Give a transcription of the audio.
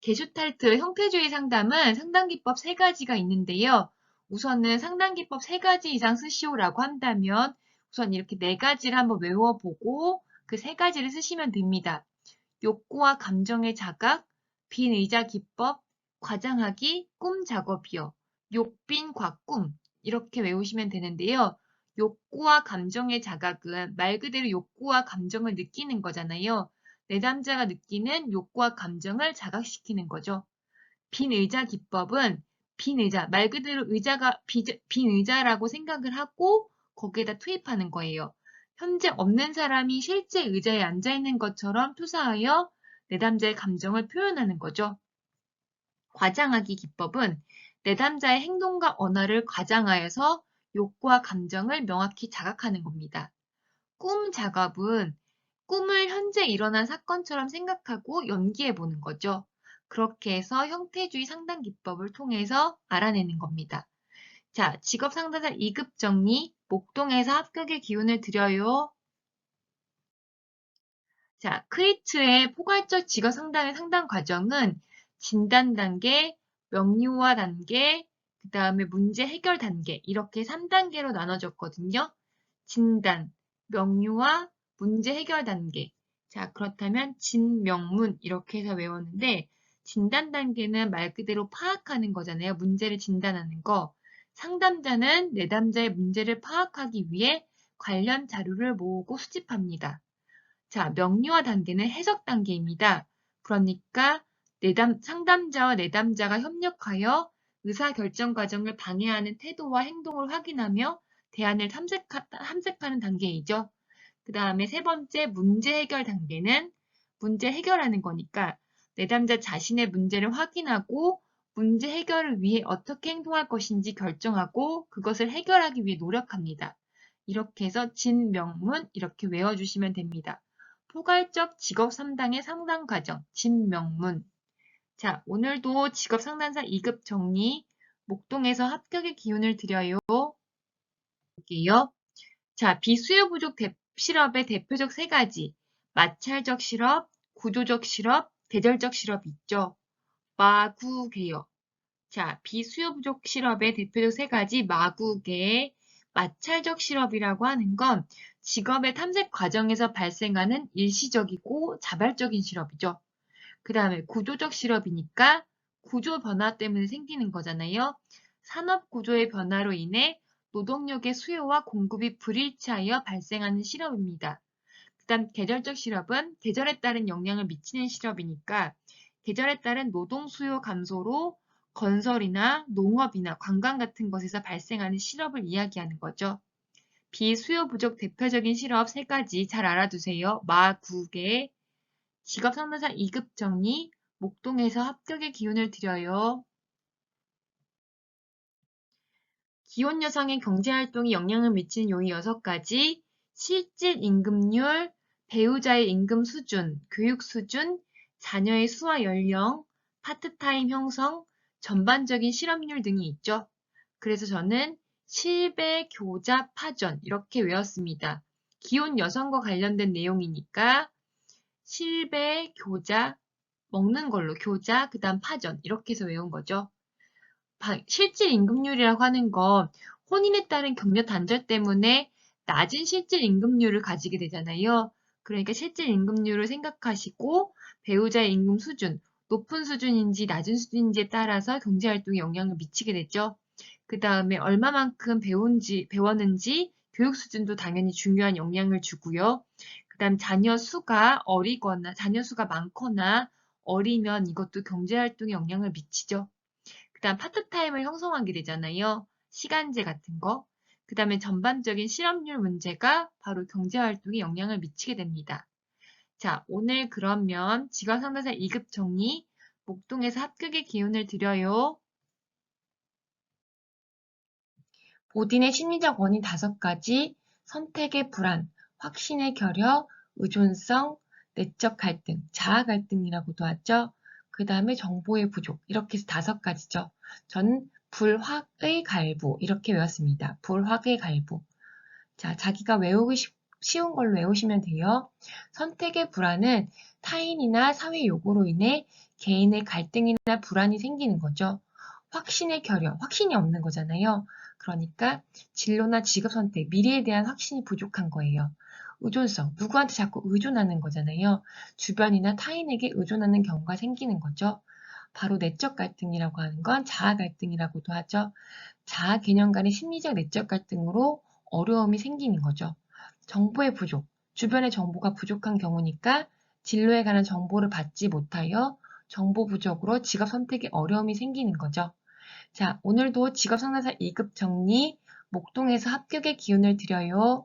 게슈탈트 형태주의 상담은 상담 기법 세 가지가 있는데요. 우선은 상담 기법 세 가지 이상 쓰시오라고 한다면 우선 이렇게 네 가지를 한번 외워보고 그 세 가지를 쓰시면 됩니다. 욕구와 감정의 자각, 빈 의자 기법, 과장하기, 꿈 작업이요. 욕빈 과꿈 이렇게 외우시면 되는데요. 욕구와 감정의 자각은 말 그대로 욕구와 감정을 느끼는 거잖아요. 내담자가 느끼는 욕구와 감정을 자각시키는 거죠. 빈 의자 기법은 빈 의자, 말 그대로 의자가 빈 의자라고 생각을 하고 거기에다 투입하는 거예요. 현재 없는 사람이 실제 의자에 앉아 있는 것처럼 투사하여 내담자의 감정을 표현하는 거죠. 과장하기 기법은 내담자의 행동과 언어를 과장하여서 욕구와 감정을 명확히 자각하는 겁니다. 꿈 작업은 꿈을 현재 일어난 사건처럼 생각하고 연기해 보는 거죠. 그렇게 해서 형태주의 상담 기법을 통해서 알아내는 겁니다. 자, 직업 상담사 2급 정리, 목동에서 합격의 기운을 드려요. 자, 크리트의 포괄적 직업 상담의 상담 과정은 진단 단계, 명료화 단계, 그 다음에 문제 해결 단계 이렇게 3단계로 나눠졌거든요. 진단, 명료화, 문제 해결 단계. 자, 그렇다면 진명문 이렇게 해서 외웠는데 진단 단계는 말 그대로 파악하는 거잖아요. 문제를 진단하는 거. 상담자는 내담자의 문제를 파악하기 위해 관련 자료를 모으고 수집합니다. 자, 명료화 단계는 해석 단계입니다. 그러니까 내담, 상담자와 내담자가 협력하여 의사결정 과정을 방해하는 태도와 행동을 확인하며 대안을 탐색하, 탐색하는 단계이죠. 그 다음에 세 번째 문제 해결 단계는 문제 해결하는 거니까 내담자 자신의 문제를 확인하고 문제 해결을 위해 어떻게 행동할 것인지 결정하고 그것을 해결하기 위해 노력합니다. 이렇게 해서 진명문 이렇게 외워주시면 됩니다. 포괄적 직업 3당의 상담 과정 진명문 자 오늘도 직업 상담사 2급 정리 목동에서 합격의 기운을 드려요. 볼게요. 자 비수요 부족 대, 실업의 대표적 세 가지, 마찰적 실업, 구조적 실업, 대절적 실업 있죠. 마구개요. 자, 비수요 부족 실업의 대표적 세 가지 마구개, 마찰적 실업이라고 하는 건 직업의 탐색 과정에서 발생하는 일시적이고 자발적인 실업이죠. 그 다음에 구조적 실업이니까 구조 변화 때문에 생기는 거잖아요. 산업 구조의 변화로 인해 노동력의 수요와 공급이 불일치하여 발생하는 실업입니다. 그 다음 계절적 실업은 계절에 따른 영향을 미치는 실업이니까 계절에 따른 노동 수요 감소로 건설이나 농업이나 관광 같은 것에서 발생하는 실업을 이야기하는 거죠. 비수요 부족 대표적인 실업 세 가지 잘 알아두세요. 마, 구개, 직업 상담사 2급 정리, 목동에서 합격의 기운을 드려요. 기혼 여성의 경제활동이 영향을 미치는 요인 6가지, 실질 임금률, 배우자의 임금 수준, 교육 수준, 자녀의 수와 연령, 파트타임 형성, 전반적인 실업률 등이 있죠. 그래서 저는 실배, 교자, 파전 이렇게 외웠습니다. 기혼 여성과 관련된 내용이니까 실배, 교자, 먹는 걸로 교자, 그 다음 파전 이렇게 해서 외운 거죠. 실질 임금률이라고 하는 건 혼인에 따른 격려 단절 때문에 낮은 실질 임금률을 가지게 되잖아요. 그러니까 실질 임금률을 생각하시고 배우자의 임금 수준, 높은 수준인지 낮은 수준인지에 따라서 경제활동에 영향을 미치게 되죠. 그 다음에 얼마만큼 배운지, 배웠는지 교육 수준도 당연히 중요한 영향을 주고요. 그 다음 자녀 수가 어리거나 자녀 수가 많거나 어리면 이것도 경제활동에 영향을 미치죠. 그 다음 파트타임을 형성하게 되잖아요. 시간제 같은 거. 그 다음에 전반적인 실업률 문제가 바로 경제활동에 영향을 미치게 됩니다. 자, 오늘 그러면 직업상담사 2급 정리, 목동에서 합격의 기운을 드려요. 보딘의 심리적 원인 다섯 가지, 선택의 불안, 확신의 결여, 의존성, 내적 갈등, 자아 갈등이라고도 하죠. 그 다음에 정보의 부족 이렇게 해서 다섯 가지죠. 저는 불확의 갈부 이렇게 외웠습니다. 불확의 갈부. 자, 자기가 외우기 쉬운 걸로 외우시면 돼요. 선택의 불안은 타인이나 사회 요구로 인해 개인의 갈등이나 불안이 생기는 거죠. 확신의 결여, 확신이 없는 거잖아요. 그러니까 진로나 직업 선택, 미래에 대한 확신이 부족한 거예요. 의존성, 누구한테 자꾸 의존하는 거잖아요. 주변이나 타인에게 의존하는 경우가 생기는 거죠. 바로 내적 갈등이라고 하는 건 자아 갈등이라고도 하죠. 자아 개념 간의 심리적 내적 갈등으로 어려움이 생기는 거죠. 정보의 부족, 주변의 정보가 부족한 경우니까 진로에 관한 정보를 받지 못하여 정보 부족으로 직업 선택에 어려움이 생기는 거죠. 자, 오늘도 직업 상담사 2급 정리, 목동에서 합격의 기운을 드려요.